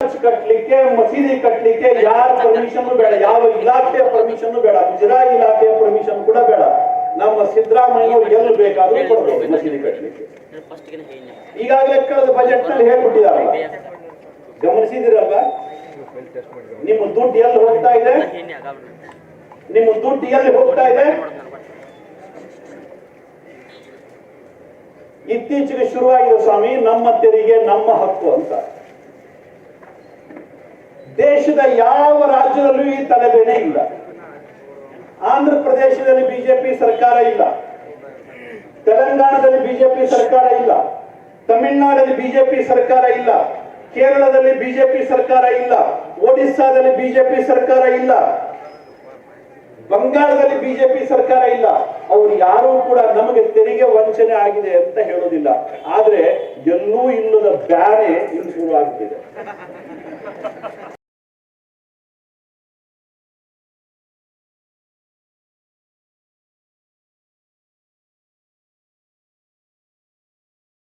Church ಕಟ್ಲಿಕ್ಕೆ, ಮಸೀದಿ ಕಟ್ಟಲಿಕ್ಕೆ ಯಾರ ಪರ್ಮಿಷನ್ ಬೇಡ. ಯಾವ ಇಲಾಖೆಯ ಪರ್ಮಿಷನ್ ಬೇಡ. ಗುಜರಾತ್ ಇಲಾಖೆಯ ಪರ್ಮಿಷನ್ ಕೂಡ ಬೇಡ. ನಮ್ಮ ಸಿದ್ದರಾಮಯ್ಯ ಎಲ್ಲಿ ಬೇಕಾದ್ರೂ ಕೊಡ್ಬೋದು ಮಸೀದಿ ಹೇಳಿ ಈಗಾಗಲೇ ಕಳೆದ ಬಜೆಟ್ನಲ್ಲಿ ಹೇಳ್ಬಿಟ್ಟಿದ್ದಾರೆ ಗಮನಿಸಿದಿರಲ್ಲ ನಿಮ್ಮ ದುಡ್ಡು ಎಲ್ಲಿ ಹೋಗ್ತಾ ಇದೆ? ನಿಮ್ಮ ದುಡ್ಡು ಎಲ್ಲಿ ಹೋಗ್ತಾ ಇದೆ? ಇತ್ತೀಚೆಗೆ ಶುರುವಾಗಿದೆ ಸ್ವಾಮಿ, ನಮ್ಮ ತೆರಿಗೆ, ನಮ್ಮ ಹಕ್ಕು ಅಂತ. ದೇಶದ ಯಾವ ರಾಜ್ಯದಲ್ಲೂ ಈ ತಲೆಬೇನೆ ಇಲ್ಲ. ಆಂಧ್ರ ಪ್ರದೇಶದಲ್ಲಿ ಬಿಜೆಪಿ ಸರ್ಕಾರ ಇಲ್ಲ. ತೆಲಂಗಾಣದಲ್ಲಿ ಬಿಜೆಪಿ ಸರ್ಕಾರ ಇಲ್ಲ. ತಮಿಳುನಾಡಲ್ಲಿ ಬಿಜೆಪಿ ಸರ್ಕಾರ ಇಲ್ಲ. ಕೇರಳದಲ್ಲಿ ಬಿಜೆಪಿ ಸರ್ಕಾರ ಇಲ್ಲ. ಒಡಿಸ್ಸಾದಲ್ಲಿ ಬಿಜೆಪಿ ಸರ್ಕಾರ ಇಲ್ಲ. ಬಂಗಾಳದಲ್ಲಿ ಬಿಜೆಪಿ ಸರ್ಕಾರ ಇಲ್ಲ. ಅವ್ರು ಯಾರೂ ಕೂಡ ನಮಗೆ ತೆರಿಗೆ ವಂಚನೆ ಆಗಿದೆ ಅಂತ ಹೇಳೋದಿಲ್ಲ ಆದ್ರೆ ಎಲ್ಲೂ ಇಲ್ಲದ ಬ್ಯಾನೆ ಇಲ್ಲಿ ಶುರು ಆಗ್ತಿದೆ